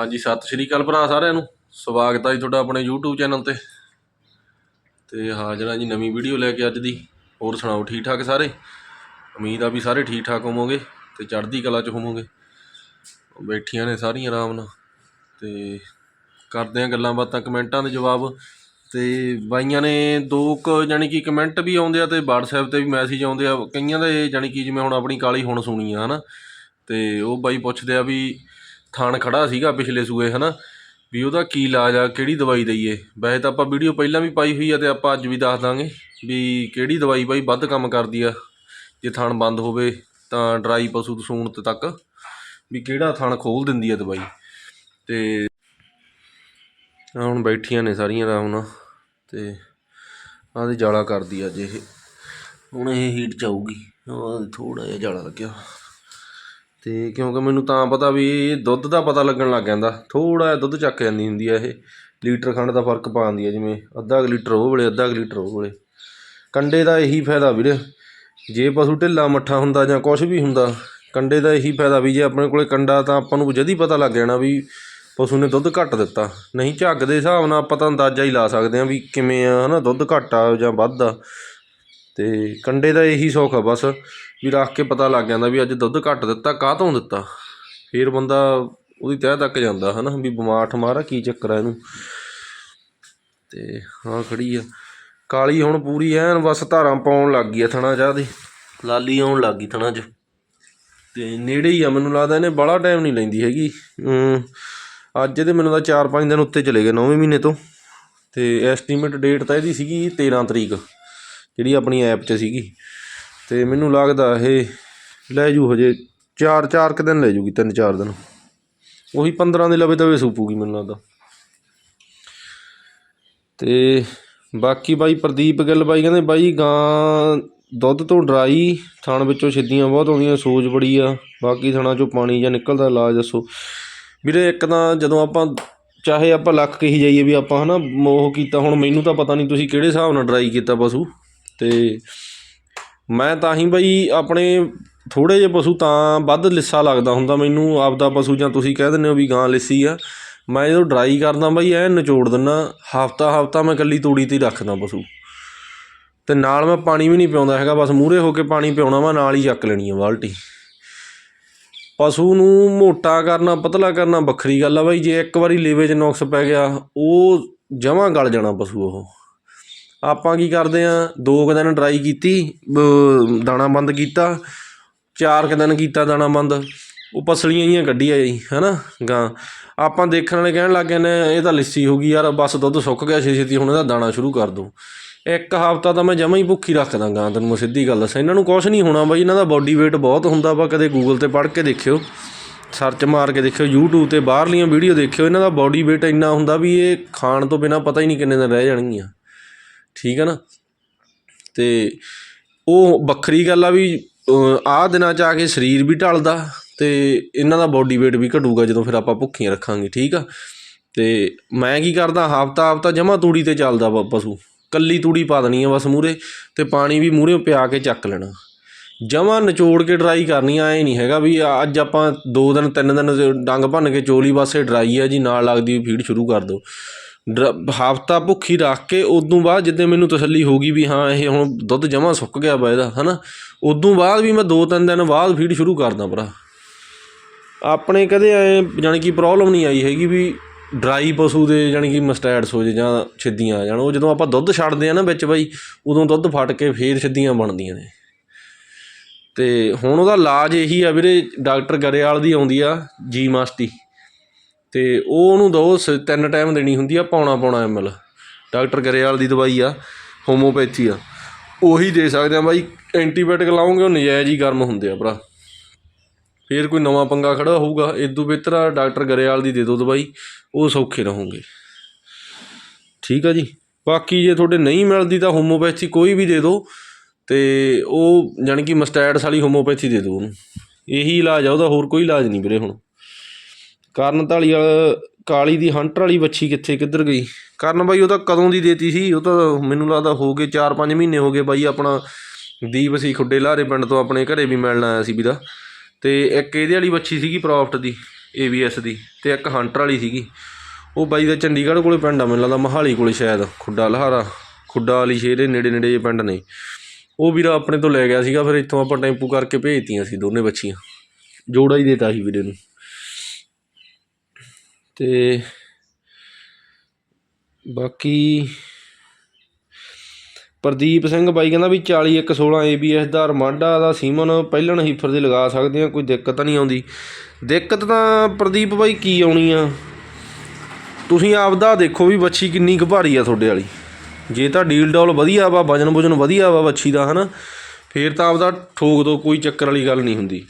ਹਾਂਜੀ, ਸਤਿ ਸ਼੍ਰੀ ਅਕਾਲ ਭਰਾ ਸਾਰਿਆਂ ਨੂੰ। ਸਵਾਗਤ ਹੈ ਜੀ ਤੁਹਾਡਾ ਆਪਣੇ YouTube ਚੈਨਲ ਤੇ। ਤੇ ਹਾਜ਼ਰ ਹਾਂ ਜੀ ਨਵੀਂ ਵੀਡੀਓ ਲੈ ਕੇ ਅੱਜ ਦੀ। ਹੋਰ ਸੁਣਾਓ ਠੀਕ ਠਾਕ ਸਾਰੇ? ਉਮੀਦ ਆ ਵੀ ਸਾਰੇ ਠੀਕ ਠਾਕ ਹੋਵੋਗੇ ਤੇ ਚੜ੍ਹਦੀ ਕਲਾ 'ਚ ਹੋਵੋਗੇ। ਬੈਠੀਆਂ ਨੇ ਸਾਰੀਆਂ ਆਰਾਮ ਨਾਲ। ਤੇ ਕਰਦੇ ਆ ਗੱਲਾਂ ਬਾਤਾਂ, ਕਮੈਂਟਾਂ ਦੇ ਜਵਾਬ। ਤੇ ਬਾਈਆਂ ਨੇ ਦੋ ਕੁ ਜਾਣੀ ਕਿ ਕਮੈਂਟ ਵੀ ਆਉਂਦੇ ਆ ਤੇ WhatsApp ਤੇ ਵੀ ਮੈਸੇਜ ਆਉਂਦੇ ਆ। ਕਈਆਂ ਦੇ ਜਾਣੀ ਕਿ ਜਿਵੇਂ ਹੁਣ ਆਪਣੀ ਕਾਲੀ ਹੁਣ ਸੁਣੀ ਆ, ਹਨਾ? ਤੇ ਉਹ ਬਾਈ ਪੁੱਛਦੇ ਆ ਵੀ ਥਣ ਖੜਾ ਸੀਗਾ ਪਿਛਲੇ ਸੂਏ, ਹਨਾ? ਵੀ ਉਹਦਾ ਕੀ ਇਲਾਜ ਆ, ਕਿਹੜੀ ਦਵਾਈ ਦਈਏ? ਵੈਸੇ ਤਾਂ ਆਪਾਂ ਵੀਡੀਓ ਪਹਿਲਾਂ ਵੀ ਪਾਈ ਹੋਈ ਆ ਤੇ ਆਪਾਂ ਅੱਜ ਵੀ ਦੱਸ ਦਾਂਗੇ ਵੀ ਕਿਹੜੀ ਦਵਾਈ ਬਾਈ ਵੱਧ ਕੰਮ ਕਰਦੀ ਆ। ਜੇ ਥਣ ਬੰਦ ਹੋਵੇ ਤਾਂ ਡਰਾਈ ਪਸ਼ੂ ਤੋਂ ਤੱਕ ਵੀ ਕਿਹੜਾ ਥਣ ਖੋਲ ਦਿੰਦੀ ਆ ਦਵਾਈ। ਤੇ ਹੁਣ ਬੈਠੀਆਂ ਨੇ ਸਾਰੀਆਂ ਆਰਾਮ ਨਾਲ ਤੇ ਆਹ ਜਾਲਾ ਕਰਦੀ ਆ ਅੱਜ ਇਹ। ਹੁਣ ਇਹ ਹੀਟ ਚ ਆਊਗੀ। ਆਹ ਥੋੜਾ ਜਿਹਾ ਜਾਲਾ ਲੱਗਿਆ। ਅਤੇ ਕਿਉਂਕਿ ਮੈਨੂੰ ਤਾਂ ਪਤਾ ਵੀ ਇਹ ਦੁੱਧ ਦਾ ਪਤਾ ਲੱਗਣ ਲੱਗ ਜਾਂਦਾ। ਥੋੜ੍ਹਾ ਜਿਹਾ ਦੁੱਧ ਚੱਕ ਜਾਂਦੀ ਹੁੰਦੀ ਆ ਇਹ। ਲੀਟਰ ਖੰਡ ਦਾ ਫ਼ਰਕ ਪਾ ਦਿੰਦੀ ਆ, ਜਿਵੇਂ ਅੱਧਾ ਕੁ ਲੀਟਰ ਉਹ ਵੇਲੇ, ਅੱਧਾ ਕੁ ਲੀਟਰ ਉਹ ਵੇਲੇ। ਕੰਡੇ ਦਾ ਇਹੀ ਫਾਇਦਾ ਵੀਰੇ। ਜੇ ਪਸ਼ੂ ਢਿੱਲਾ ਮੱਠਾ ਹੁੰਦਾ ਜਾਂ ਕੁਛ ਵੀ ਹੁੰਦਾ, ਕੰਡੇ ਦਾ ਇਹੀ ਫਾਇਦਾ ਵੀ ਜੇ ਆਪਣੇ ਕੋਲੇ ਕੰਡਾ ਤਾਂ ਆਪਾਂ ਨੂੰ ਜਦ ਪਤਾ ਲੱਗ ਜਾਣਾ ਵੀ ਪਸ਼ੂ ਨੇ ਦੁੱਧ ਘੱਟ ਦਿੱਤਾ। ਨਹੀਂ ਝੱਗ ਦੇ ਹਿਸਾਬ ਨਾਲ ਆਪਾਂ ਤਾਂ ਅੰਦਾਜ਼ਾ ਹੀ ਲਾ ਸਕਦੇ ਹਾਂ ਵੀ ਕਿਵੇਂ ਆ, ਹਨਾ, ਦੁੱਧ ਘੱਟ ਆ ਜਾਂ ਵੱਧ ਆ। ਅਤੇ ਕੰਡੇ ਦਾ ਇਹੀ ਸੌਖ ਆ ਬਸ। ਵੀ ਰੱਖ ਕੇ ਪਤਾ ਲੱਗ ਜਾਂਦਾ ਵੀ ਅੱਜ ਦੁੱਧ ਘੱਟ ਦਿੱਤਾ ਕਾਹਤੋਂ ਦਿੱਤਾ? ਫਿਰ ਬੰਦਾ ਉਹਦੀ ਤਹਿ ਤੱਕ ਜਾਂਦਾ, ਹਨਾ, ਵੀ ਬਿਮਾਰ ਠਮਾਰ ਆ, ਕੀ ਚੱਕਰ ਆ ਇਹਨੂੰ? ਤੇ ਹਾਂ, ਖੜੀ ਆ। ਕਾਲੀ ਹੁਣ ਪੂਰੀ ਐਨ, ਬਸ ਧਾਰਾਂ ਪਾਉਣ ਲੱਗ ਗਈ ਆ ਥਣਾ ਚਾਹ ਦੀ। ਲਾਲੀ ਆਉਣ ਲੱਗ ਗਈ ਥਣਾ 'ਚ। ਤੇ ਨੇੜੇ ਹੀ ਆ, ਮੈਨੂੰ ਲੱਗਦਾ ਇਹਨੇ ਬੜਾ ਟਾਈਮ ਨਹੀਂ ਲੈਂਦੀ ਹੈਗੀ। ਅੱਜ ਇਹਦੇ ਮੈਨੂੰ ਤਾਂ 4-5 ਦਿਨ ਉੱਤੇ ਚਲੇ ਗਏ 9ਵੇਂ ਮਹੀਨੇ ਤੋਂ। ਤੇ ਐਸਟੀਮੇਟ ਡੇਟ ਤਾਂ ਇਹਦੀ ਸੀਗੀ 13 ਤਰੀਕ, ਜਿਹੜੀ ਆਪਣੀ ਐਪ 'ਚ ਸੀਗੀ। ਤੇ ਮੈਨੂੰ ਲੱਗਦਾ ਇਹ ਲੈ ਜੂ ਹਜੇ 4-4 ਕੁ ਦਿਨ ਲੈ ਜੂਗੀ 3-4 ਦਿਨ। ਉਹੀ 15 ਦੇ ਲਵੇ ਤਵੇ ਸੂਪੂਗੀ ਮੈਨੂੰ ਲੱਗਦਾ। ਤੇ ਬਾਕੀ ਬਾਈ ਪ੍ਰਦੀਪ ਗਿੱਲ ਬਾਈ ਕਹਿੰਦੇ, ਬਾਈ ਗਾਂ ਦੁੱਧ ਤੋਂ ਡਰਾਈ, ਥਣ ਵਿੱਚੋਂ ਛਿੱਦੀਆਂ ਬਹੁਤ ਆਉਂਦੀਆਂ, ਸੋਜ ਬੜੀ ਆ, ਬਾਕੀ ਥਣਾਂ ਚੋਂ ਪਾਣੀ ਜਾਂ ਨਿਕਲਦਾ ਇਲਾਜ ਦੱਸੋ। ਵੀਰੇ ਇੱਕ ਤਾਂ ਜਦੋਂ ਆਪਾਂ, ਚਾਹੇ ਆਪਾਂ ਲੱਖ ਕਹੀ ਜਾਈਏ ਵੀ ਆਪਾਂ ਹਨਾ ਮੋਹ ਕੀਤਾ, ਹੁਣ ਮੈਨੂੰ ਤਾਂ ਪਤਾ ਨਹੀਂ ਤੁਸੀਂ ਕਿਹੜੇ ਹਿਸਾਬ ਨਾਲ ਡਰਾਈ ਕੀਤਾ ਪਸ਼ੂ, ਤੇ ਮੈਂ ਤਾਂ ਹੀ ਬਈ ਆਪਣੇ ਥੋੜ੍ਹੇ ਜਿਹੇ ਪਸ਼ੂ ਤਾਂ ਵੱਧ ਲਿੱਸਾ ਲੱਗਦਾ ਹੁੰਦਾ ਮੈਨੂੰ, ਆਪਦਾ ਪਸ਼ੂ ਜਾਂ ਤੁਸੀਂ ਕਹਿ ਦਿੰਦੇ ਹੋ ਵੀ ਗਾਂ ਲਿੱਸੀ ਆ। ਮੈਂ ਜਦੋਂ ਡਰਾਈ ਕਰਦਾ ਬਈ, ਐ ਨਿਚੋੜ ਦਿੰਦਾ ਹਫਤਾ ਹਫਤਾ ਮੈਂ ਇਕੱਲੀ ਤੂੜੀ ਤੇ ਹੀ ਰੱਖਦਾ ਪਸ਼ੂ। ਅਤੇ ਨਾਲ ਮੈਂ ਪਾਣੀ ਵੀ ਨਹੀਂ ਪਿਆਉਂਦਾ ਹੈਗਾ, ਬਸ ਮੂਹਰੇ ਹੋ ਕੇ ਪਾਣੀ ਪਿਆਉਣਾ ਵਾ, ਨਾਲ ਹੀ ਚੱਕ ਲੈਣੀ ਆ ਬਾਲਟੀ। ਪਸ਼ੂ ਨੂੰ ਮੋਟਾ ਕਰਨਾ, ਪਤਲਾ ਕਰਨਾ ਵੱਖਰੀ ਗੱਲ ਆ ਬਾਈ, ਜੇ ਇੱਕ ਵਾਰੀ ਲੇਵੇ 'ਚ ਨੁਕਸ ਪੈ ਗਿਆ, ਉਹ ਜਮਾਂ ਗਲ ਜਾਣਾ ਪਸ਼ੂ ਉਹ। ਆਪਾਂ ਕੀ ਕਰਦੇ ਆ ਦੋ ਕੁ ਦਿਨ ਡਰਾਈ ਕੀਤੀ ਦਾਣਾ ਬੰਦ ਕੀਤਾ, ਚਾਰ ਕੁ ਦਿਨ ਕੀਤਾ ਦਾਣਾ ਬੰਦ। ਉਹ ਪਸਲੀਆਂ ਜੀਆਂ ਕੱਢੀਆਂ ਜੀ, ਹੈਨਾ? ਗਾਂ। ਆਪਾਂ ਦੇਖਣ ਵਾਲੇ ਕਹਿਣ ਲੱਗ ਗਏ ਨੇ, ਇਹ ਤਾਂ ਲਿੱਸੀ ਹੋ ਗਈ ਯਾਰ, ਬਸ ਦੁੱਧ ਸੁੱਕ ਗਿਆ ਛੇ ਛੇਤੀ ਹੁਣ ਇਹਦਾ ਦਾਣਾ ਸ਼ੁਰੂ ਕਰ ਦੋ। ਇੱਕ ਹਫਤਾ ਤਾਂ ਮੈਂ ਜਮਾਂ ਹੀ ਭੁੱਖੀ ਰੱਖਦਾ ਗਾਂ, ਤੈਨੂੰ ਮੈਂ ਸਿੱਧੀ ਗੱਲ ਦੱਸਾਂ। ਇਹਨਾਂ ਨੂੰ ਕੁਝ ਨਹੀਂ ਹੋਣਾ ਬਾਈ, ਇਹਨਾਂ ਦਾ ਬਾਡੀ weight ਬਹੁਤ ਹੁੰਦਾ ਵਾ ਕਦੇ ਗੂਗਲ ਤੇ ਪੜ੍ਹ ਕੇ ਦੇਖਿਓ। ਸਰਚ ਮਾਰ ਕੇ ਦੇਖਿਓ, YouTube ਤੇ ਬਾਹਰਲੀਆਂ ਵੀਡੀਓ ਦੇਖਿਓ, ਇਹਨਾਂ ਦਾ ਬਾਡੀ weight ਇੰਨਾ ਹੁੰਦਾ ਵੀ ਇਹ ਖਾਣ ਤੋਂ ਬਿਨਾ ਪਤਾ ਹੀ ਨਹੀਂ ਕਿੰਨੇ ਦਿਨ ਰਹਿ ਜਾਣਗੀਆਂ। ਠੀਕ ਹੈ ਨਾ? ਤੇ ਉਹ ਵੱਖਰੀ ਗੱਲ ਆ ਵੀ ਆਹ ਦਿਨਾਂ ਚ ਆ ਕੇ ਸਰੀਰ ਵੀ ਢਲਦਾ ਤੇ ਇਹਨਾਂ ਦਾ ਬਾਡੀ weight ਵੀ ਘਟੂਗਾ ਜਦੋਂ ਫਿਰ ਆਪਾਂ ਭੁੱਖੀਆਂ ਰੱਖਾਂਗੇ, ਠੀਕ ਆ? ਤੇ ਮੈਂ ਕੀ ਕਰਦਾ, ਹਫਤਾ ਹਫਤਾ ਜਮਾ ਤੂੜੀ ਤੇ ਚੱਲਦਾ ਵਾ ਪਸ਼ੂ। ਕੱਲੀ ਤੂੜੀ ਪਾ ਦੇਣੀ ਆ ਬਸ ਮੂਰੇ ਤੇ ਪਾਣੀ ਵੀ ਮੂਰੇ ਪਿਆ ਕੇ ਚੱਕ ਲੈਣਾ। ਜਮਾ ਨਿਚੋੜ ਕੇ ਡਰਾਈ ਕਰਨੀ ਆ, ਐ ਨਹੀਂ ਹੈਗਾ ਵੀ ਅੱਜ ਆਪਾਂ 2 ਦਿਨ 3 ਦਿਨ ਡੰਗ ਭੰਨ ਕੇ ਚੋਲੀ ਪਾਸੇ ਡਰਾਈ ਆ ਜੀ, ਨਾਲ ਲੱਗਦੀ ਫੀਡ ਸ਼ੁਰੂ ਕਰ ਦਿਓ ਹਫਤਾ ਭੁੱਖੀ ਰੱਖ ਕੇ ਉਦੋਂ ਬਾਅਦ ਜਿੱਦਾਂ ਮੈਨੂੰ ਤਸੱਲੀ ਹੋ ਗਈ ਵੀ ਹਾਂ, ਇਹ ਹੁਣ ਦੁੱਧ ਜਮਾ ਸੁੱਕ ਗਿਆ ਵਾ ਇਹਦਾ ਨਾ ਉਦੋਂ ਬਾਅਦ ਵੀ ਮੈਂ 2-3 ਦਿਨ ਬਾਅਦ ਫੀਡ ਸ਼ੁਰੂ ਕਰਦਾ ਭਰਾ। ਆਪਣੇ ਕਦੇ ਐ ਜਾਣੀ ਕਿ ਪ੍ਰੋਬਲਮ ਨਹੀਂ ਆਈ ਹੈਗੀ ਵੀ ਡਰਾਈ ਪਸ਼ੂ ਦੇ ਜਾਣੀ ਕਿ ਮਸਟੈਡਸ ਹੋ ਜੇ ਜਾਂ ਛਿੱਦੀਆਂ ਆ ਜਾਣ ਉਹ ਜਦੋਂ ਆਪਾਂ ਦੁੱਧ ਛੱਡਦੇ ਆ ਨਾ ਵਿੱਚ ਬਾਈ, ਉਦੋਂ ਦੁੱਧ ਫਟ ਕੇ ਫੇਰ ਛਿੱਦੀਆਂ ਬਣਦੀਆਂ ਨੇ। ਤੇ ਹੁਣ ਉਹਦਾ ਇਲਾਜ ਇਹੀ ਆ ਵੀਰੇ, ਡਾਕਟਰ ਗਰੇਵਾਲ ਦੀ ਆਉਂਦੀ ਆ ਜੀ ਮਾਸਟੀ ਅਤੇ ਉਹ ਉਹਨੂੰ ਦੋ ਸ- ਤਿੰਨ ਟਾਈਮ ਦੇਣੀ ਹੁੰਦੀ ਆ ਪੌਣਾ ਪੌਣਾ ਐਮਐਲ ਡਾਕਟਰ ਗਰੇਵਾਲ ਦੀ ਦਵਾਈ ਆ ਹੋਮੋਪੈਥੀ ਆ। ਉਹੀ ਦੇ ਸਕਦੇ ਆ ਬਾਈ ਐਂਟੀਬਾਇਓਟਿਕ ਲਾਉਂਗੇ ਉਹ ਨਜਾਇਜ਼ ਹੀ ਗਰਮ ਹੁੰਦੇ ਆ ਭਰਾ। ਫਿਰ ਕੋਈ ਨਵਾਂ ਪੰਗਾ ਖੜਾ ਹੋਊਗਾ ਇਦੋਂ ਬਿਹਤਰ ਆ, ਡਾਕਟਰ ਗਰੇਵਾਲ ਦੀ ਦੇ ਦਿਓ ਦਵਾਈ, ਉਹ ਸੌਖੇ ਰਹੋਗੇ। ਠੀਕ ਆ ਜੀ? ਬਾਕੀ ਜੇ ਤੁਹਾਡੇ ਨਹੀਂ ਮਿਲਦੀ ਤਾਂ ਹੋਮੋਪੈਥੀ ਕੋਈ ਵੀ ਦੇ ਦਿਓ ਤੇ ਉਹ ਜਾਣੀ ਕਿ ਮਸਟੈਟਸ ਵਾਲੀ ਹੋਮੋਪੈਥੀ ਦੇ ਦਿਓ ਉਹਨੂੰ। ਇਹੀ ਇਲਾਜ ਆ, ਉਹਦਾ ਹੋਰ ਕੋਈ ਇਲਾਜ ਨਹੀਂ ਵੀਰੇ ਹੁਣ। ਕਰਨ ਧਾਲੀ ਵਾਲਾ ਕਾਲੀ ਦੀ ਹੰਟਰ ਵਾਲੀ ਵੱਛੀ ਕਿੱਥੇ, ਕਿੱਧਰ ਗਈ? ਕਰਨ ਬਾਈ, ਉਹ ਤਾਂ ਕਦੋਂ ਦੀ ਦੇਤੀ ਸੀ? ਉਹ ਤਾਂ ਮੈਨੂੰ ਲੱਗਦਾ ਹੋ ਗਏ 4-5 ਮਹੀਨੇ ਹੋ ਗਏ ਬਾਈ, ਆਪਣਾ ਦੀਪ ਸੀ ਖੁੱਡੇ ਲਾਰੇ ਪਿੰਡ ਤੋਂ ਆਪਣੇ ਘਰੇ ਵੀ ਮਿਲਣ ਆਇਆ ਸੀ ਵੀਰਾ। ਤੇ ਇੱਕ ਇਹਦੇ ਵਾਲੀ ਵੱਛੀ ਸੀਗੀ ਪ੍ਰੋਫਟ ਦੀ ABS ਦੀ, ਤੇ ਇੱਕ ਹੰਟਰ ਵਾਲੀ ਸੀਗੀ। ਉਹ ਬਾਈ ਦਾ ਚੰਡੀਗੜ੍ਹ ਕੋਲੇ ਪਿੰਡ ਆ, ਮੈਨੂੰ ਲੱਗਦਾ ਮਹਾਲੀ ਕੋਲੇ ਸ਼ਾਇਦ, ਖੁੱਡਾ ਲਹਾਰਾ। ਖੁੱਡਾ ਵਾਲੀ ਸ਼ੇਰ ਦੇ ਨੇੜੇ ਨੇੜੇ ਜੇ ਪਿੰਡ ਨੇ। ਉਹ ਵੀਰਾ ਆਪਣੇ ਤੋਂ ਲੈ ਗਿਆ ਸੀਗਾ, ਫਿਰ ਇੱਥੋਂ ਆਪਾਂ ਟੈਂਪੂ ਕਰਕੇ ਭੇਜਤੀਆਂ ਸੀ ਦੋਨੇ ਬੱਚੀਆਂ ਜੋੜਾ ਹੀ ਦੇਤਾ ਸੀ ਵੀਰੇ ਨੂੰ। ਅਤੇ ਬਾਕੀ ਪ੍ਰਦੀਪ ਸਿੰਘ ਬਾਈ ਕਹਿੰਦਾ ਵੀ 40 ਇੱਕ 16 ABS ਦਾ ਰਮਾਂਡਾ ਦਾ ਸੀਮਨ ਪਹਿਲਣ ਹੀਫਰ ਦੇ ਲਗਾ ਸਕਦੇ ਆ ਕੋਈ ਦਿੱਕਤ ਤਾਂ ਨਹੀਂ ਆਉਂਦੀ। ਦਿੱਕਤ ਤਾਂ ਪ੍ਰਦੀਪ ਬਾਈ ਕੀ ਆਉਣੀ ਆ? ਤੁਸੀਂ ਆਪਦਾ ਦੇਖੋ ਵੀ ਵੱਛੀ ਕਿੰਨੀ ਕੁ ਭਾਰੀ ਆ ਤੁਹਾਡੇ ਵਾਲੀ। ਜੇ ਤਾਂ ਡੀਲ ਡੋਲ ਵਧੀਆ ਵਾ, ਵਜਨ ਵੁਜਨ ਵਧੀਆ ਵਾ ਵੱਛੀ ਦਾ, ਹਨਾ? ਫੇਰ ਤਾਂ ਆਪਦਾ ਠੋਕ ਦੋ, ਕੋਈ ਚੱਕਰ ਵਾਲੀ ਗੱਲ ਨਹੀਂ ਹੁੰਦੀ।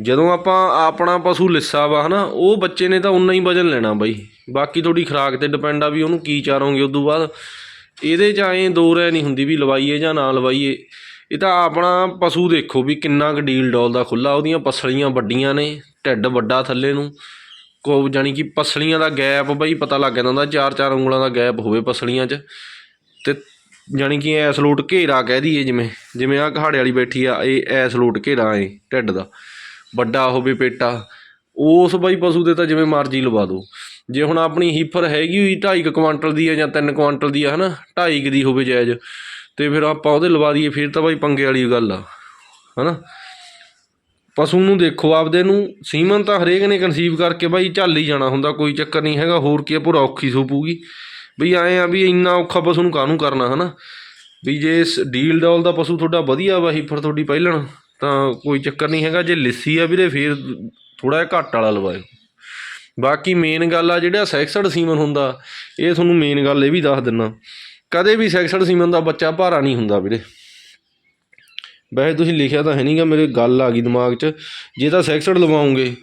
ਜਦੋਂ ਆਪਾਂ ਆਪਣਾ ਪਸ਼ੂ ਲਿੱਸਾ ਵਾ ਹੈ ਨਾ ਉਹ ਬੱਚੇ ਨੇ ਤਾਂ ਉਨਾ ਹੀ ਵਜਨ ਲੈਣਾ ਬਾਈ। ਬਾਕੀ ਤੁਹਾਡੀ ਖੁਰਾਕ ਤੇ ਡਿਪੈਂਡ ਆ ਵੀ ਉਹਨੂੰ ਕੀ ਚਾਰੋਗੇ ਉਦੋਂ ਬਾਅਦ। ਇਹਦੇ 'ਚ ਐਂ ਦੋ ਰਹਿ ਨਹੀਂ ਹੁੰਦੀ ਵੀ ਲਵਾਈਏ ਜਾਂ ਨਾ ਲਵਾਈਏ। ਇਹ ਤਾਂ ਆਪਣਾ ਪਸ਼ੂ ਦੇਖੋ ਵੀ ਕਿੰਨਾ ਕੁ ਡੀਲ ਡੋਲ ਦਾ ਖੁੱਲਾ ਉਹਦੀਆਂ ਪਸਲੀਆਂ ਵੱਡੀਆਂ ਨੇ, ਢਿੱਡ ਵੱਡਾ ਥੱਲੇ ਨੂੰ। ਕੋ ਜਾਣੀ ਕਿ ਪਸਲੀਆਂ ਦਾ ਗੈਪ ਬਈ ਪਤਾ ਲੱਗ ਜਾਂਦਾ ਹੁੰਦਾ ਚਾਰ ਚਾਰ ਉਂਗਲਾਂ ਦਾ ਗੈਪ ਹੋਵੇ ਪਸਲੀਆਂ 'ਚ। ਤੇ ਜਾਣੀ ਕਿ ਐਸ ਲੋਟ ਘੇਰਾ ਕਹਿ ਦਈਏ ਜਿਵੇਂ ਜਿਵੇਂ ਆ ਕਹਾੜੇ ਵਾਲੀ ਬੈਠੀ ਆ, ਇਹ ਐਸ ਲੋਟ ਘੇਰਾ ਏ ਢਿੱਡ ਦਾ। ਵੱਡਾ ਹੋਵੇ ਪੇਟਾ, ਉਸ ਬਾਈ ਪਸ਼ੂ ਦੇ ਤਾਂ ਜਿਵੇਂ ਮਰਜ਼ੀ ਲਵਾ ਦਿਓ ਜੇ ਹੁਣ ਆਪਣੀ ਹੀਫਰ ਹੈਗੀ ਹੋਈ 2.5 ਕੁਆਂਟਲ ਦੀ ਆ ਜਾਂ 3 ਕੁਆਂਟਲ ਦੀ ਆ, ਹਨਾ? 2.5 ਦੀ ਹੋਵੇ ਜਾਇਜ਼, ਤੇ ਫਿਰ ਆਪਾਂ ਉਹਦੇ ਲਵਾ ਦਈਏ, ਫਿਰ ਤਾਂ ਬਾਈ ਪੰਗੇ ਵਾਲੀ ਗੱਲ ਆ, ਹਨਾ? ਪਸ਼ੂ ਨੂੰ ਦੇਖੋ, ਆਪਦੇ ਨੂੰ ਸੀਮਨ ਤਾਂ ਹਰੇਕ ਨੇ ਕਨਸੀਵ ਕਰਕੇ ਬਾਈ ਝੱਲ ਹੀ ਜਾਣਾ ਹੁੰਦਾ, ਕੋਈ ਚੱਕਰ ਨਹੀਂ ਹੈਗਾ, ਹੋਰ ਕੀ ਆ ਪੂਰਾ ਔਖੀ ਸੋਪੂਗੀ। ਵੀ ਆਏ ਆ ਵੀ ਇੰਨਾ ਔਖਾ ਪਸ਼ੂ ਨੂੰ ਕਾਹਨੂੰ ਕਰਨਾ, ਹਨਾ? ਵੀ ਜੇ ਇਸ ਡੀਲ ਡੋਲ ਦਾ ਪਸ਼ੂ ਤੁਹਾਡਾ ਵਧੀਆ ਵਾ, ਹੀਫਰ ਤੁਹਾਡੀ ਪਹਿਲਣ ਤਾਂ ਕੋਈ ਚੱਕਰ ਨਹੀਂ ਹੈਗਾ, ਜੇ ਲਿੱਸੀ ਆ ਵੀਰੇ, ਫੇਰ ਥੋੜਾ ਜਿਹਾ ਘੱਟ ਵਾਲਾ ਲਵਾਇਓ। ਬਾਕੀ ਮੇਨ ਗੱਲ ਆ ਜਿਹੜਾ ਸੈਕਸਡ ਸੀਮਨ ਹੁੰਦਾ, ਇਹ ਤੁਹਾਨੂੰ ਮੇਨ ਗੱਲ ਇਹ ਵੀ ਦੱਸ ਦਿੰਨਾ। ਕਦੇ ਵੀ ਸੈਕਸਡ ਸੀਮਨ ਦਾ ਬੱਚਾ ਭਾਰਾ ਨਹੀਂ ਹੁੰਦਾ ਵੀਰੇ। ਵੈਸੇ ਤੁਸੀਂ ਲਿਖਿਆ ਤਾਂ ਹੈ ਨਹੀਂਗਾ ਮੇਰੇ ਗੱਲ ਆ ਗਈ ਦਿਮਾਗ 'ਚ। ਜੇ ਤਾਂ ਸੈਕਸਡ ਲਵਾਉਂਗੇ,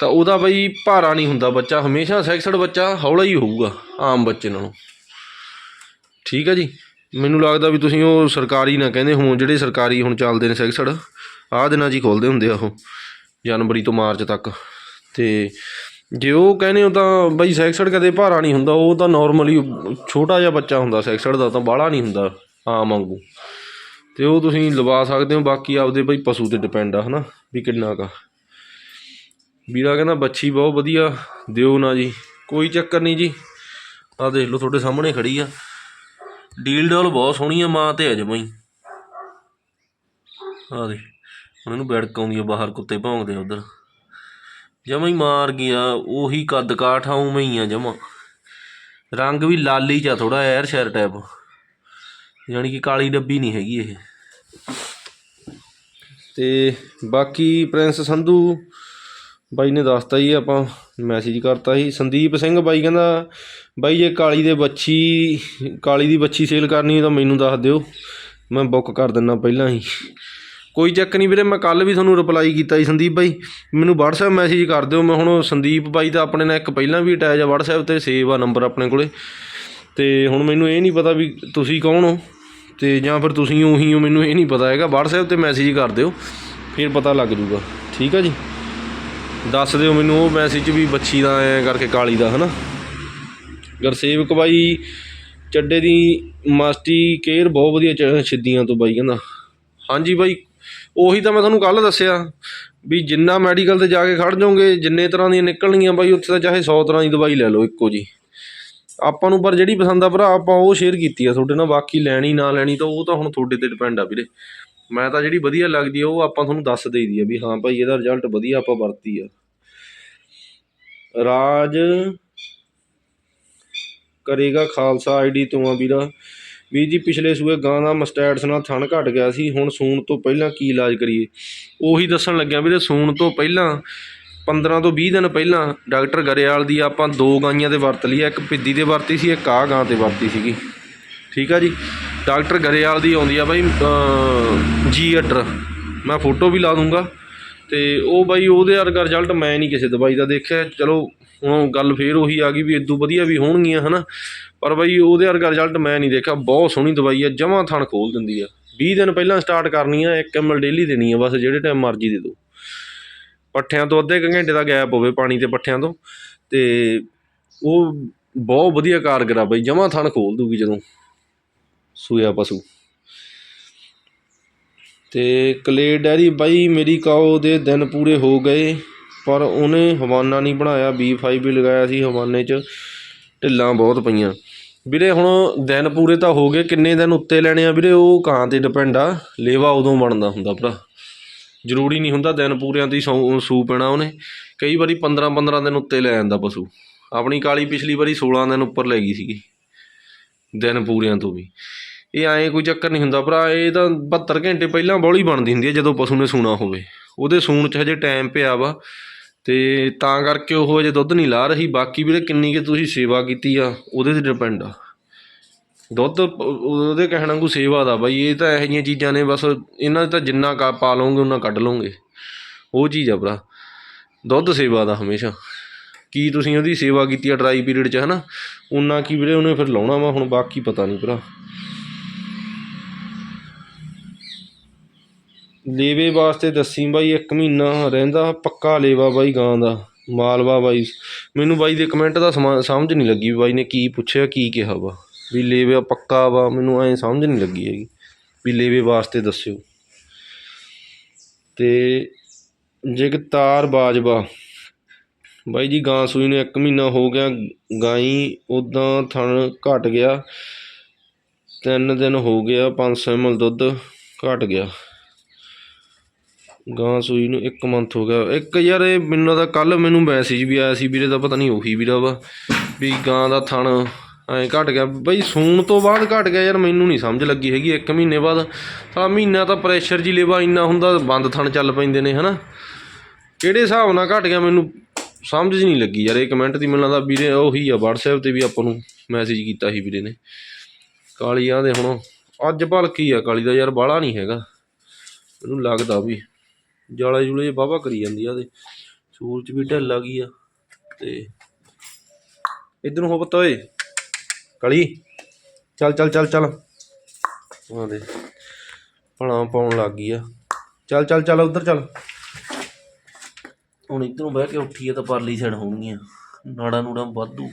ਤਾਂ ਉਹਦਾ ਬਈ ਭਾਰਾ ਨਹੀਂ ਹੁੰਦਾ ਬੱਚਾ। ਹਮੇਸ਼ਾ ਸੈਕਸਡ ਬੱਚਾ ਹੌਲਾ ਹੀ ਹੋਊਗਾ, ਆਮ ਬੱਚੇ ਨਾਲੋਂ। ਠੀਕ ਹੈ ਜੀ? ਮੈਨੂੰ ਲੱਗਦਾ ਵੀ ਤੁਸੀਂ ਉਹ ਸਰਕਾਰੀ ਨਾ ਕਹਿੰਦੇ ਹੋ ਜਿਹੜੇ ਸਰਕਾਰੀ ਹੁਣ ਚੱਲਦੇ ਨੇ ਸੈਕਸਡ। ਆਹ ਦਿਨਾਂ 'ਚ ਹੀ ਖੋਲਦੇ ਹੁੰਦੇ ਆ ਉਹ, ਜਨਵਰੀ ਤੋਂ ਮਾਰਚ ਤੱਕ। ਤੇ ਜੇ ਉਹ ਕਹਿੰਦੇ ਹੋ ਤਾਂ ਬਈ ਸੈਕਸਡ ਕਦੇ ਭਾਰਾ ਨਹੀਂ ਹੁੰਦਾ, ਉਹ ਤਾਂ ਨਾਰਮਲੀ ਛੋਟਾ ਜਿਹਾ ਬੱਚਾ ਹੁੰਦਾ ਸੈਕਸਡ ਦਾ ਤਾਂ ਬਾਹਲਾ ਨਹੀਂ ਹੁੰਦਾ, ਆਮ ਵਾਂਗੂ। ਤੇ ਉਹ ਤੁਸੀਂ ਲਵਾ ਸਕਦੇ ਹੋ, ਬਾਕੀ ਆਪਦੇ ਬਈ ਪਸ਼ੂ ਤੇ ਡਿਪੈਂਡ ਆ, ਹਨਾ, ਵੀ ਕਿੰਨਾ ਕਾ ਵੀਰਾ ਕਹਿੰਦਾ, ਬੱਚੀ ਬਹੁਤ ਵਧੀਆ, ਦਿਓ ਨਾ ਜੀ, ਕੋਈ ਚੱਕਰ ਨਹੀਂ ਜੀ। ਆਹ ਦੇਖ ਲਓ, ਤੁਹਾਡੇ ਸਾਹਮਣੇ ਖੜੀ ਆ। ਡੀਲ ਡੋਲ ਬਹੁਤ ਸੋਹਣੀ ਆ, ਮਾਂ ਤੇ ਅਜਮਾ ਹੀ। ਆਹ ਦੇ ਹੁਣ ਇਹਨੂੰ ਬੈੜਕ ਆਉਂਦੀ ਆ ਬਾਹਰ ਕੁੱਤੇ ਭੌਂਕਦੇ ਉਧਰ। ਜਮਾ ਹੀ ਮਾਰ ਗਿਆ ਉਹੀ ਕੱਦ ਕਾਠ ਆ, ਉਵੇਂ ਹੀ ਆ ਜਮਾ। ਰੰਗ ਵੀ ਲਾਲੀ ਚ ਆ ਥੋੜਾ ਐਰ ਸ਼ੈਰ ਟਾਈਪ ਯਾਨੀ ਕਿ ਕਾਲੀ ਡੱਬੀ ਨਹੀਂ ਹੈਗੀ ਇਹ। ਤੇ ਬਾਕੀ ਪ੍ਰਿੰਸ ਸੰਧੂ ਬਾਈ ਨੇ ਦੱਸਤਾ ਜੀ, ਆਪਾਂ ਮੈਸੇਜ ਕਰਤਾ ਸੀ। ਸੰਦੀਪ ਸਿੰਘ ਬਾਈ ਕਹਿੰਦਾ, ਬਾਈ ਜੇ ਕਾਲੀ ਦੇ ਬੱਚੀ ਕਾਲੀ ਦੀ ਬੱਚੀ ਸੇਲ ਕਰਨੀ ਤਾਂ ਮੈਨੂੰ ਦੱਸ ਦਿਓ। ਮੈਂ ਬੁੱਕ ਕਰ ਦਿੰਦਾ ਪਹਿਲਾਂ ਹੀ। ਕੋਈ ਚੱਕ ਨਹੀਂ ਵੀਰੇ, ਮੈਂ ਕੱਲ੍ਹ ਵੀ ਤੁਹਾਨੂੰ ਰਿਪਲਾਈ ਕੀਤਾ ਸੀ ਸੰਦੀਪ ਬਾਈ। ਮੈਨੂੰ ਵਟਸਐਪ ਮੈਸੇਜ ਕਰ ਦਿਓ, ਮੈਂ ਹੁਣ ਸੰਦੀਪ ਬਾਈ ਤਾਂ ਆਪਣੇ ਨਾਲ ਇੱਕ ਪਹਿਲਾਂ ਵੀ ਅਟੈਚ ਆ ਵਟਸਐਪ ਤੇ ਸੇਵ ਆ ਨੰਬਰ ਆਪਣੇ ਕੋਲੇ। ਤੇ ਹੁਣ ਮੈਨੂੰ ਇਹ ਨਹੀਂ ਪਤਾ ਵੀ ਤੁਸੀਂ ਕੌਣ ਹੋ, ਤੇ ਜਾਂ ਫਿਰ ਤੁਸੀਂ ਉਹੀ ਹੋ ਮੈਨੂੰ ਇਹ ਨਹੀਂ ਪਤਾ ਹੈਗਾ। WhatsApp ਤੇ ਮੈਸੇਜ ਕਰ ਦਿਓ, ਫਿਰ ਪਤਾ ਲੱਗ ਜੂਗਾ। ਠੀਕ ਆ ਜੀ? ਦੱਸ ਦਿਓ ਮੈਨੂੰ ਉਹ ਮੈਸੇਜ ਵੀ ਬੱਚੀ ਦਾ ਐ ਕਰਕੇ ਕਾਲੀ ਦਾ, ਹਨਾ? ਗੁਰਸੇਵਕ ਬਾਈ ਚੱਡੇ ਦੀ ਮਾਸਟੀ ਕੇਅਰ ਬਹੁਤ ਵਧੀਆ ਚ- ਛਿੱਦੀਆਂ ਤੋਂ ਬਾਈ, ਕਹਿੰਦਾ। ਹਾਂਜੀ ਬਾਈ ਉਹੀ ਤਾਂ ਮੈਂ ਤੁਹਾਨੂੰ ਕੱਲ ਦੱਸਿਆ ਵੀ ਜਿੰਨਾ ਮੈਡੀਕਲ ਤੇ ਜਾ ਕੇ ਖੜ ਜਾਓਗੇ, ਜਿੰਨੇ ਤਰ੍ਹਾਂ ਦੀਆਂ ਨਿਕਲਣਗੀਆਂ ਬਾਈ, ਉੱਥੇ ਤਾਂ ਚਾਹੇ 100 ਤਰ੍ਹਾਂ ਦੀ ਦਵਾਈ ਲੈ ਲਓ ਇੱਕੋ ਜੀ ਆਪਾਂ ਨੂੰ ਪਰ ਜਿਹੜੀ ਪਸੰਦ ਆ ਭਰਾ, ਆਪਾਂ ਉਹ ਸ਼ੇਅਰ ਕੀਤੀ ਆ ਤੁਹਾਡੇ ਨਾਲ, ਬਾਕੀ ਲੈਣੀ ਨਾ ਲੈਣੀ ਤਾਂ ਉਹ ਤਾਂ ਹੁਣ ਤੁਹਾਡੇ ਤੇ ਡਿਪੈਂਡ ਆ ਵੀਰੇ। ਮੈਂ ਤਾਂ ਜਿਹੜੀ ਵਧੀਆ ਲੱਗਦੀ ਆ, ਉਹ ਆਪਾਂ ਤੁਹਾਨੂੰ ਦੱਸ ਦੇਈਦੀ ਆ ਵੀ ਹਾਂ ਭਾਈ ਇਹਦਾ ਰਿਜ਼ਲਟ ਵਧੀਆ ਆਪਾਂ ਵਰਤੀ ਆ। ਰਾਜ ਕਰੇਗਾ ਖਾਲਸਾ ਆਈਡੀ ਤੋਂ ਆ ਵੀਰਾ। ਵੀਰ ਜੀ ਪਿਛਲੇ ਸੂਏ ਗਾਂ ਦਾ ਮਸਟੈਟਸ ਨਾਲ ਥਣ ਘਟ ਗਿਆ ਸੀ ਹੁਣ ਸੂਣ ਤੋਂ ਪਹਿਲਾਂ ਕੀ ਇਲਾਜ ਕਰੀਏ? ਉਹੀ ਦੱਸਣ ਲੱਗਿਆ ਵੀਰੇ ਸੂਣ ਤੋਂ ਪਹਿਲਾਂ 15 ਤੋਂ 20 ਦਿਨ ਪਹਿਲਾਂ ਡਾਕਟਰ ਗਰੇਵਾਲ ਦੀ ਆਪਾਂ ਦੋ ਗਾਈਆਂ ਤੇ ਵਰਤ ਲਈ ਇੱਕ ਪਿੱਦੀ ਤੇ ਵਰਤੀ ਸੀ ਇੱਕ ਆ ਗਾਂ ਤੇ ਵਰਤੀ ਸੀਗੀ। ਠੀਕ ਆ ਜੀ? ਡਾਕਟਰ ਗਰੇਵਾਲ ਦੀ ਆਉਂਦੀ ਆ ਬਾਈ ਅਮ, ਜੀ ਅਡਰ। ਮੈਂ ਫੋਟੋ ਵੀ ਲਾ ਦੂੰਗਾ। ਅਤੇ ਉਹ ਬਾਈ ਉਹਦੇ ਵਰਗਾ ਰਿਜ਼ਲਟ ਮੈਂ ਨਹੀਂ ਕਿਸੇ ਦਵਾਈ ਦਾ ਦੇਖਿਆ। ਚਲੋ, ਹੁਣ ਗੱਲ ਫਿਰ ਉਹੀ ਆ ਗਈ ਵੀ ਇਦੋਂ ਵਧੀਆ ਵੀ ਹੋਣਗੀਆਂ ਹੈ ਨਾ ਪਰ ਬਾਈ ਉਹਦੇ ਵਰਗਾ ਰਿਜ਼ਲਟ ਮੈਂ ਨਹੀਂ ਦੇਖਿਆ। ਬਹੁਤ ਸੋਹਣੀ ਦਵਾਈ ਆ, ਜਮਾਂ ਥਣ ਖੋਲ ਦਿੰਦੀ ਆ। 20 ਦਿਨ ਪਹਿਲਾਂ ਸਟਾਰਟ ਕਰਨੀ ਆ 1 ml ਡੇਲੀ ਦੇਣੀ ਆ, ਬਸ ਜਿਹੜੇ ਟਾਈਮ ਮਰਜ਼ੀ ਦੇ ਦਿਓ। ਪੱਠਿਆਂ ਤੋਂ ਅੱਧੇ ਕੁ ਘੰਟੇ ਦਾ ਗੈਪ ਹੋਵੇ ਪਾਣੀ ਤੇ ਪੱਠਿਆਂ ਤੋਂ। ਤੇ ਉਹ ਬਹੁਤ ਵਧੀਆ ਕਾਰਗਰ ਆ ਬਾਈ, ਜਮਾਂ ਥਣ ਖੋਲ ਦੂਗੀ ਜਦੋਂ ਸੂਇਆ ਪਸ਼ੂ। ਅਤੇ ਕਲੇ ਡੈਰੀ ਬਾਈ ਮੇਰੀ ਕਾਓ ਦੇ ਦਿਨ ਪੂਰੇ ਹੋ ਗਏ, ਪਰ ਉਹਨੇ ਹਵਾਨਾ ਨਹੀਂ ਬਣਾਇਆ, ਬੀ ਫਾਈਵ ਵੀ ਲਗਾਇਆ ਸੀ ਹਵਾਨੇ 'ਚ, ਢਿੱਲਾਂ ਬਹੁਤ ਪਈਆਂ। ਵੀਰੇ ਹੁਣ ਦਿਨ ਪੂਰੇ ਤਾਂ ਹੋ ਗਏ, ਕਿੰਨੇ ਦਿਨ ਉੱਤੇ ਲੈਣੇ ਆ ਵੀਰੇ, ਉਹ ਕਾਂ ਤੇ ਡਿਪੈਂਡ ਆ, ਲੇਵਾ ਉਦੋਂ ਬਣਦਾ ਹੁੰਦਾ ਭਰਾ। ਜ਼ਰੂਰੀ ਨਹੀਂ ਹੁੰਦਾ ਦਿਨ ਪੂਰਿਆਂ ਤੇ ਹੀ ਸੌ ਸੂ ਪੈਣਾ ਉਹਨੇ, ਕਈ ਵਾਰੀ 15 15 ਦਿਨ ਉੱਤੇ ਲੈ ਜਾਂਦਾ ਪਸ਼ੂ। ਆਪਣੀ ਕਾਲੀ ਪਿਛਲੀ ਵਾਰੀ 16 ਦਿਨ ਉੱਪਰ ਲੈ ਗਈ ਸੀਗੀ, ਦਿਨ ਪੂਰਿਆਂ ਤੋਂ ਵੀ। ਇਹ ਐਂ ਕੋਈ ਚੱਕਰ ਨਹੀਂ ਹੁੰਦਾ ਭਰਾ, ਇਹ ਤਾਂ 72 ਘੰਟੇ ਪਹਿਲਾਂ ਬੋਲੀ ਬਣਦੀ ਹੁੰਦੀ ਹੈ ਜਦੋਂ ਪਸ਼ੂ ਨੇ ਸੂਣਾ ਹੋਵੇ। ਉਹਦੇ ਸੂਣ 'ਚ ਹਜੇ ਟਾਈਮ ਪਿਆ ਵਾ ਤੇ ਤਾਂ ਕਰਕੇ ਉਹ ਹਜੇ ਦੁੱਧ ਨਹੀਂ ਲਾ ਰਹੀ। ਬਾਕੀ ਵੀਰੇ ਕਿੰਨੀ ਕਿ ਤੁਸੀਂ ਸੇਵਾ ਕੀਤੀ ਆ, ਉਹਦੇ ਤੇ ਡਿਪੈਂਡ ਆ। ਦੁੱਧ ਉਹਦੇ ਕਹਿਣ ਵਾਂਗੂ ਸੇਵਾ ਦਾ ਬਾਈ, ਇਹ ਤਾਂ ਇਹੋ ਜਿਹੀਆਂ ਚੀਜ਼ਾਂ ਨੇ, ਬਸ ਇਹਨਾਂ 'ਚ ਤਾਂ ਜਿੰਨਾ ਕਾ ਪਾ ਲਓਗੇ, ਉਹਨਾਂ ਕੱਢ ਲਓਗੇ। ਉਹ ਚੀਜ਼ ਆ ਭਰਾ, ਦੁੱਧ ਸੇਵਾ ਦਾ ਹਮੇਸ਼ਾ। ਕੀ ਤੁਸੀਂ ਉਹਦੀ ਸੇਵਾ ਕੀਤੀ ਆ ਡਰਾਈ ਪੀਰੀਅਡ 'ਚ, ਹਨਾ? ਉਹਨਾਂ ਕੀ ਵੀਰੇ ਉਹਨੇ ਫਿਰ ਲਾਉਣਾ ਵਾ, ਹੁਣ ਬਾਕੀ ਪਤਾ ਨਹੀਂ ਭਰਾ। ਲੇਵੇ ਵਾਸਤੇ ਦੱਸੀ ਬਾਈ, ਇੱਕ ਮਹੀਨਾ ਰਹਿੰਦਾ, ਪੱਕਾ ਲੇਵਾ ਬਾਈ ਗਾਂ ਦਾ, ਮਾਲਵਾ ਬਾਈ। ਮੈਨੂੰ ਬਾਈ ਦੇ ਕਮੈਂਟ ਦਾ ਸਮਾ- ਸਮਝ ਨਹੀਂ ਲੱਗੀ ਵੀ ਬਾਈ ਨੇ ਕੀ ਪੁੱਛਿਆ, ਕੀ ਕਿਹਾ ਵਾ। ਵੀ ਲੇਵਾ ਪੱਕਾ ਵਾ, ਮੈਨੂੰ ਐਂ ਸਮਝ ਨਹੀਂ ਲੱਗੀ ਹੈਗੀ ਵੀ ਲੇਵੇ ਵਾਸਤੇ ਦੱਸਿਓ। ਤੇ ਜੇ ਕਿ ਤਾਰ ਬਾਜਵਾ, ਬਾਈ ਜੀ ਗਾਂ ਸੂਈ ਨੂੰ ਇੱਕ ਮਹੀਨਾ ਹੋ ਗਿਆ, ਗਾਈ ਉਦਾਂ ਥਣ ਘਟ ਗਿਆ। ਤਿੰਨ ਦਿਨ ਹੋ ਗਿਆ 500 ml ਦੁੱਧ ਘਟ ਗਿਆ। ਗਾਂ ਸੂਈ ਨੂੰ 1 ਮੰਥ ਹੋ ਗਿਆ। ਇੱਕ ਯਾਰ ਇਹ ਮੈਨੂੰ ਤਾਂ ਕੱਲ ਮੈਨੂੰ ਮੈਸੇਜ ਵੀ ਆਇਆ ਸੀ ਵੀਰੇ ਦਾ, ਪਤਾ ਨਹੀਂ ਉਹੀ ਵੀਰਾ ਵਾ, ਵੀ ਗਾਂ ਦਾ ਥਣ ਐਂ ਘਟ ਗਿਆ। ਬਈ ਸੂਣ ਤੋਂ ਬਾਅਦ ਘਟ ਗਿਆ ਯਾਰ, ਮੈਨੂੰ ਨਹੀਂ ਸਮਝ ਲੱਗੀ ਹੈਗੀ, ਇੱਕ ਮਹੀਨੇ ਬਾਅਦ। ਸਾਲਾ ਮਹੀਨਾ ਤਾਂ ਪ੍ਰੈਸ਼ਰ ਜੀ ਲੇਵਾ, ਇੰਨਾ ਹੁੰਦਾ ਬੰਦ ਥਣ ਚੱਲ ਪੈਂਦੇ ਨੇ, ਹਨਾ? ਕਿਹੜੇ ਹਿਸਾਬ ਨਾਲ ਘਟ ਗਿਆ ਮੈਨੂੰ ਸਮਝ ਨਹੀਂ ਲੱਗੀ ਯਾਰ, ਇਹ ਕਮੈਂਟ ਦੀ ਮੈਨੂੰ ਲੱਗਦਾ ਵੀਰੇ ਉਹੀ ਆ WhatsApp ਤੇ ਵੀ ਆਪਾਂ ਨੂੰ ਮੈਸੇਜ ਕੀਤਾ ਸੀ ਵੀਰੇ ਨੇ। ਕਾਲੀ ਆ ਦੇ ਹੁਣ, ਅੱਜ ਭਲਕੀ ਆ ਕਾਲੀ ਦਾ ਯਾਰ ਬਾਹਲਾ ਨਹੀਂ ਹੈਗਾ। ਮੈਨੂੰ ਲੱਗਦਾ ਵੀ ਜਾਲੇ ਜੁਲੇ ਬਾਬਾ ਕਰੀ ਜਾਂਦੀ ਆ ਤੇ ਚ ਵੀ ਢਿੱਲ ਆ ਗਈ ਆ ਤੇ ਇਧਰ ਨੂੰ ਹੋ ਪਤਾ ਓਏ। ਕਾਲੀ, ਚੱਲ ਚੱਲ ਚੱਲ ਚੱਲ। ਆ ਦੇ ਭਲਾ ਪਾਉਣ ਲੱਗ ਗਈ ਆ। ਚੱਲ ਚੱਲ ਚੱਲ, ਉਧਰ ਚੱਲ। ਹੁਣ ਇੱਧਰੋਂ ਬਹਿ ਕੇ ਉੱਠੀਏ ਤਾਂ ਪਰਲੀ ਸਾਈਡ ਹੋਣਗੀਆਂ। ਨਾੜਾ ਨੂੜਾ ਵਾਧੂ।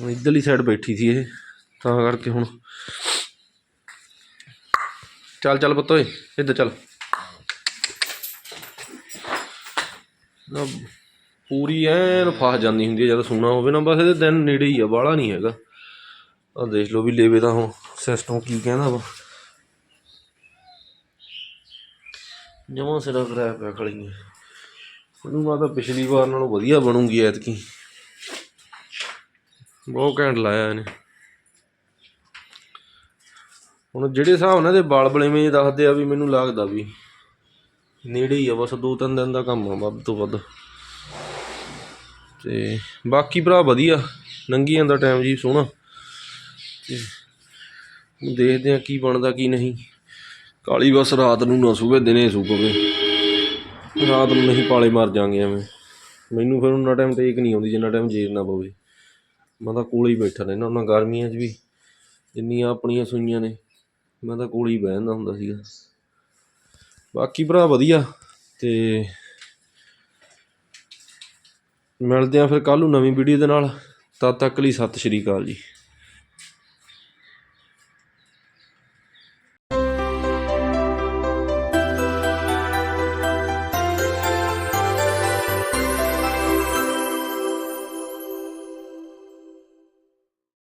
ਹੁਣ ਇੱਧਰਲੀ ਸਾਈਡ ਬੈਠੀ ਸੀ ਇਹ, ਤਾਂ ਕਰਕੇ ਹੁਣ। ਚੱਲ ਚੱਲ ਪੁੱਤ ਓਏ, ਇੱਧਰ ਚੱਲ। ਨਾ, ਪੂਰੀ ਐਨ ਫਸ ਜਾਂਦੀ ਹੁੰਦੀ ਹੈ ਜਦੋਂ ਸੂਣਾ ਹੋਵੇ ਨਾ, ਬਸ ਇਹਦੇ ਦਿਨ ਨੇੜੇ ਹੀ ਆ ਬਾਹਲਾ ਨਹੀਂ ਹੈਗਾ। ਆ ਦੇਖ ਲਓ ਵੀ ਲੇਵੇ ਦਾ ਹੁਣ ਸਿਸਟਮ ਕੀ ਕਹਿੰਦਾ ਵਾ। ਜਮਾਂ ਸਿਰਾ ਕਰਾਇਆ ਪਿਆ ਖੜੀਆਂ ਉਹਨੂੰ ਮੈਂ ਤਾਂ ਪਿਛਲੀ ਵਾਰ ਨਾਲੋਂ ਵਧੀਆ ਬਣੂਗੀ ਐਤਕੀ। ਬਹੁਤ ਘੈਂਟ ਲਾਇਆ ਇਹਨੇ। ਹੁਣ ਜਿਹੜੇ ਹਿਸਾਬ ਨਾਲ ਇਹਦੇ ਬਲ ਬਲੇਵੇਂ ਦੱਸਦੇ ਆ ਵੀ ਮੈਨੂੰ ਲੱਗਦਾ ਵੀ ਨੇੜੇ ਹੀ ਆ, ਬਸ ਦੋ ਤਿੰਨ ਦਿਨ ਦਾ ਕੰਮ ਆ ਵੱਧ ਤੋਂ ਵੱਧ। ਤੇ ਬਾਕੀ ਭਰਾ ਵਧੀਆ ਲੰਘੀ ਜਾਂਦਾ ਟਾਈਮ ਜੀ ਸੋਹਣਾ। ਤੇ ਦੇਖਦੇ ਆ ਕੀ ਬਣਦਾ ਕੀ ਨਹੀਂ। ਕਾਲੀ ਬਸ ਰਾਤ ਨੂੰ ਨਾ ਸੂਵੇ, ਦਿਨੇ ਸੂ ਪਵੇ ਰਾਤ ਨੂੰ ਨਹੀਂ ਪਾਲੇ ਮਰ ਜਾਾਂਗੇ ਐਵੇਂ। ਮੈਨੂੰ ਫਿਰ ਉਹਨਾਂ ਟਾਈਮ ਟੇਕ ਨਹੀਂ ਆਉਂਦੀ, ਜਿੰਨਾ ਟਾਈਮ ਜੇਰ ਨਾ ਪਵੇ। ਮੈਂ ਤਾਂ ਕੋਲੇ ਹੀ ਬੈਠਾ ਰਹਿਣਾ ਉਹਨਾਂ ਗਰਮੀਆਂ 'ਚ ਵੀ। ਜਿੰਨੀਆਂ ਆਪਣੀਆਂ ਸੂਈਆਂ ਨੇ, ਮੈਂ ਤਾਂ ਕੋਲੇ ਹੀ ਬਹਿ ਜਾਂਦਾ ਹੁੰਦਾ ਸੀਗਾ। ਬਾਕੀ ਭਰਾ ਵਧੀਆ, ਤੇ ਮਿਲਦੇ ਆ ਫਿਰ ਕੱਲ ਨੂੰ ਨਵੀਂ ਵੀਡੀਓ ਦੇ ਨਾਲ। ਤਦ ਤੱਕ ਲਈ ਸਤਿ ਸ਼੍ਰੀ ਅਕਾਲ ਜੀ।